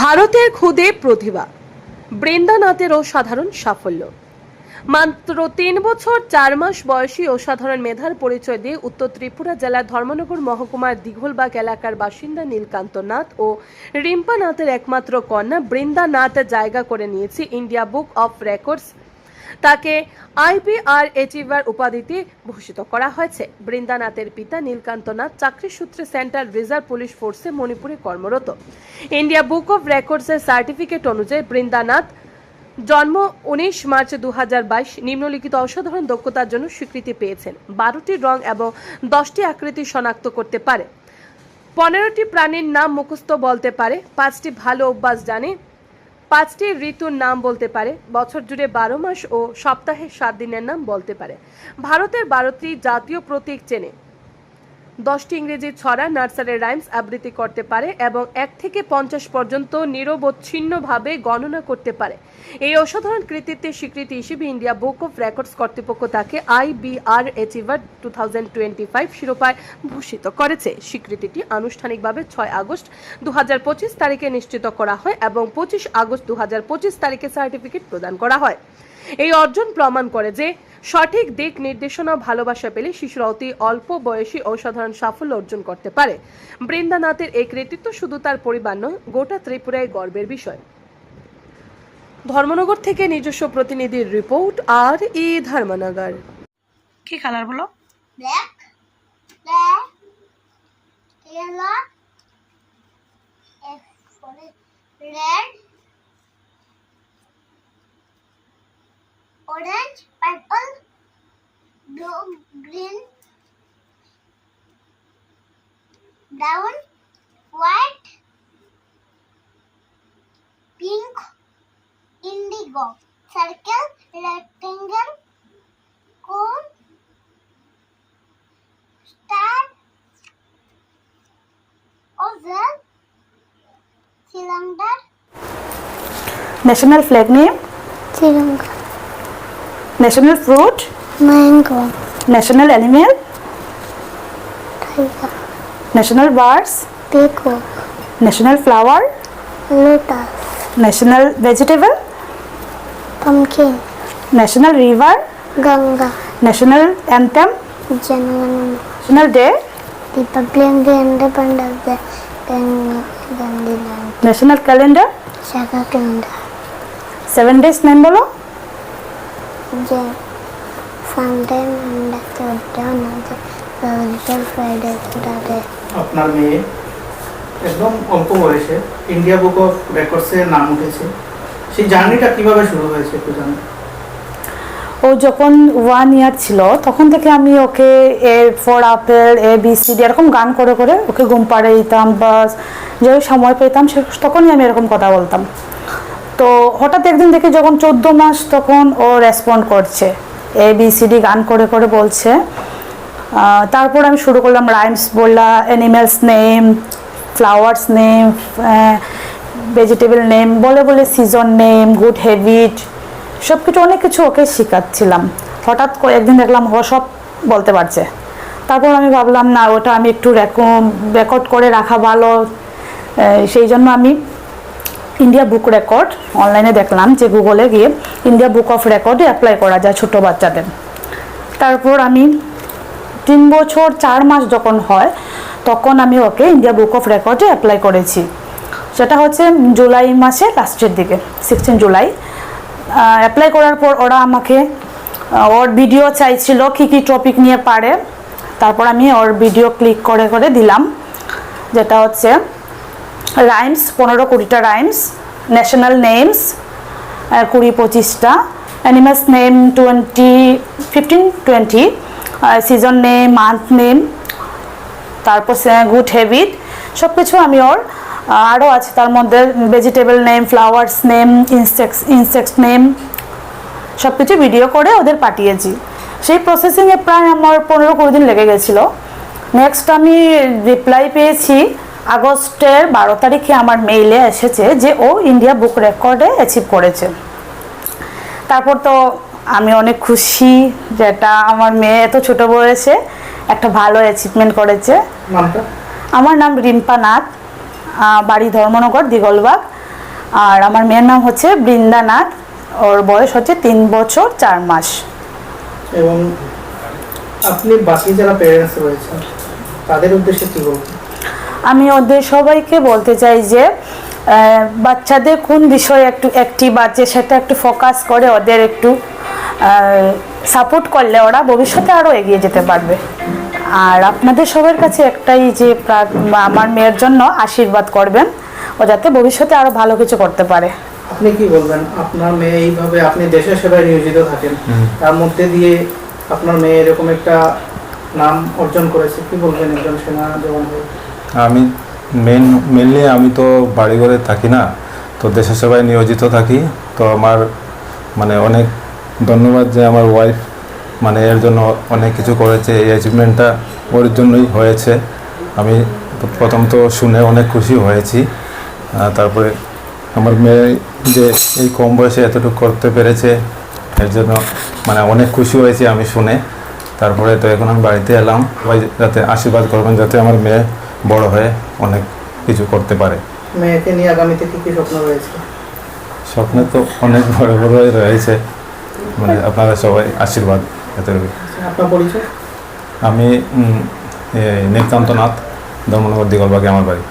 ভারতের খুদে প্রতিভা, বৃন্দানাথের অসাধারণ সাফল্য। মাত্র তিন বছর, চার মাস বয়সী অসাধারণ মেধার পরিচয় দিয়ে উত্তর ত্রিপুরা জেলার ধর্মনগর মহকুমার দিঘলবাগ এলাকার বাসিন্দা নীলকান্ত নাথ ও রিম্পা নাথের একমাত্র কন্যা বৃন্দানাথ জায়গা করে নিয়েছে ইন্ডিয়া বুক অফ রেকর্ডস তাকে আইপিআর এচিভার উপাধিতে ভূষিত করা হয়েছে। বৃন্দানাথের পিতা নীলকান্ত নাথ চাকরি সূত্রে সেন্ট্রাল রিজার্ভ পুলিশ ফোর্সে মণিপুরে কর্মরত। ইন্ডিয়া বুক অফ রেকর্ডসের সার্টিফিকেট অনুযায়ী বৃন্দানাথ জন্ম উনিশ মার্চ দু নিম্নলিখিত অসাধারণ দক্ষতার জন্য স্বীকৃতি পেয়েছেন। বারোটি রং এবং দশটি আকৃতি শনাক্ত করতে পারে। পনেরোটি প্রাণীর নাম মুখস্থ বলতে পারে। পাঁচটি ভালো অভ্যাস জানে পাঁচটি ঋতুর নাম বলতে পারে, বছর জুড়ে বারো মাস ও সপ্তাহে সাত দিনের নাম বলতে পারে। ভারতের বারোটি জাতীয় প্রতীক চেনে। দশটি ইংরেজি ছড়া নার্সারের রাইমস আবৃত্তি করতে পারে এবং এক থেকে পঞ্চাশ পর্যন্ত নিরবচ্ছিন্নভাবে গণনা করতে পারে। এই অসাধারণ কৃতিত্বের স্বীকৃতি হিসেবে ইন্ডিয়া বুক অফ রেকর্ডস কর্তৃপক্ষ তাকে IBR achiever two thousand twenty five শিরোপায় ভূষিত করেছে। স্বীকৃতিটি আনুষ্ঠানিকভাবে ছয় আগস্ট দু হাজার পঁচিশ তারিখে নিশ্চিত করা হয় এবং পঁচিশ আগস্ট দু হাজার পঁচিশ তারিখে সার্টিফিকেট প্রদান করা হয়। এই অর্জন প্রমাণ করে যে সঠিক দিক নির্দেশনা ভালোবাসা পেলে শিশুরা অতি অল্প বয়সী অসাধারণ সাফল্য অর্জন করতে পারে। বৃন্দানাথের এই কৃতিত্ব শুধু তার পরিবার নয় গোটা ত্রিপুরায় গর্বের বিষয়। ধর্মনগর থেকে নিজস্ব প্রতিনিধির রিপোর্ট আর ই ধর্মনগর। কি কালার বলো? Yellow, eh, sorry, red, orange, purple, green, brown, white, pink, indigo, circle, rectangle, cone, star, oval, cylinder. National flag name? Cylinder. National fruit? Mango. National animal? Tiger. National birds? Peacock. National flower? Lotus. National vegetable? Pumpkin. National river? Ganga. National anthem? Janana. National day? Republic Day Independence Day. Gandhi National calendar? Shaka calendar. Seven days Nandalo? bolo? Jai. আপনার মেয়ে একদম অল্প বয়সে India book of রেকর্ডসে নাম উঠেছে। সেই জার্নিটা কীভাবে শুরু হয়েছে একটু জানেন। ও যখন ওয়ান ইয়ার ছিল তখন থেকে আমি ওকে A for apple A B C D এরকম গান করে করে ওকে ঘুম পাড়ে দিতাম বা যে সময় পেতাম সে তখনই আমি এরকম কথা বলতাম। তো হঠাৎ একদিন দেখি যখন চোদ্দ মাস তখন ও রেসপন্ড করছে। এ বি সি ডি গান করে করে বলছে। তারপর আমি শুরু করলাম রাইমস বললা animals name flowers name vegetable name বলে বলে সিজন নেম গুড হ্যাবিট সব কিছু অনেক কিছু ওকে শেখাচ্ছিলাম। হঠাৎ করে একদিন দেখলাম ও সব বলতে পারছে। তারপর আমি ভাবলাম, না, ওটা আমি একটু রেকর্ড করে রাখা ভালো। সেই জন্য আমি ইন্ডিয়া বুক রেকর্ড অনলাইনে দেখলাম যে গুগলে গিয়ে ইন্ডিয়া বুক অফ রেকর্ডে অ্যাপ্লাই করা যায় ছোটো বাচ্চাদের। তারপর আমি তিন বছর চার মাস যখন হয়, তখন আমি ওকে ইন্ডিয়া বুক অফ রেকর্ডে অ্যাপ্লাই করেছি। সেটা হচ্ছে জুলাই মাসে লাস্টের দিকে সিক্সটিন জুলাই। অ্যাপ্লাই করার পর ওরা আমাকে ওর ভিডিও চাইছিল কী কী টপিক নিয়ে পারে। তারপর আমি ওর ভিডিও ক্লিক করে করে দিলাম। যেটা হচ্ছে রাইমস পনেরো কুড়িটা রাইমস ন্যাশনাল নেমস কুড়ি পঁচিশটা animals name twenty fifteen twenty season name month name তারপর গুড হ্যাবিট সব কিছু আমি ওর আরও আছে, তার মধ্যে vegetable name flowers name insects insects name সব কিছু ভিডিও করে ওদের পাঠিয়েছি। সেই প্রসেসিংয়ে প্রায় আমার পনেরো কুড়ি দিন লেগে গেছিল। নেক্সট আমি রিপ্লাই পেয়েছি আগস্টের বারো তারিখে আমার মেইলে এসেছে যে ও ইন্ডিয়া বুক রেকর্ডে অ্যাচিভ করেছে। তারপর তো আমি অনেক খুশি যেটা আমার মেয়ে এত ছোট বয়সে একটা ভালো অ্যাচিভমেন্ট করেছে। আমার নাম রিম্পা নাথ বাড়ি ধর্মনগর দিগলবাগ। আর আমার মেয়ের নাম হচ্ছে বৃন্দানাথ ওর বয়স হচ্ছে তিন বছর চার মাস। এবং আপনি বাকি যারা প্যারেন্টস রয়েছেন তাদের উদ্দেশ্যে কি বলবেন? আমি ওদের সবাইকে বলতে চাই যে বাচ্চাদের কোন বিষয়ে একটু অ্যাক্টিভ আছে সেটা একটু ফোকাস করে ওদের একটু সাপোর্ট করলে ওরা ভবিষ্যতে আরও এগিয়ে যেতে পারবে। আর আপনাদের সবার কাছে একটাই যে আমার মেয়ের জন্য আশীর্বাদ করবেন ও যাতে ভবিষ্যতে আরও ভালো কিছু করতে পারে। আপনি কি বলবেন? আপনার মেয়ে এইভাবে আপনি দেশের সেবায় নিয়োজিত থাকেন তার মধ্যে দিয়ে আপনার মেয়ে এরকম একটা নাম অর্জন করেছে কি বলবেন একজন সেনা জওয়ান হয়ে আমি মেন মেনলি আমি তো বাড়ি ঘরে থাকি না, তো দেশের সেবায় নিয়োজিত থাকি, তো আমার মানে অনেক ধন্যবাদ যে আমার ওয়াইফ মানে এর জন্য অনেক কিছু করেছে, এই অ্যাচিভমেন্টটা ওর জন্যই হয়েছে। আমি প্রথম তো শুনে অনেক খুশি হয়েছি। তারপরে আমার মেয়ে যে এই কম বয়সে এতটুকু করতে পেরেছে, এর জন্য মানে অনেক খুশি হয়েছি আমি শুনে। তারপরে তো এখন আমি বাড়িতে এলাম যাতে আশীর্বাদ করবেন, যাতে আমার মেয়ে বড় হয়ে অনেক কিছু করতে পারে। মেয়েকে নিয়ে আগামীতে কি কি স্বপ্ন রয়েছে? স্বপ্নে তো অনেক বড় বড় রয়েছে। মানে আপনারা সবাই আশীর্বাদ এতটুকু আপনার পরিচয়? আমি নীলকান্ত নাথ ধর্মনগর দিগলবাগে আমার বাড়ি।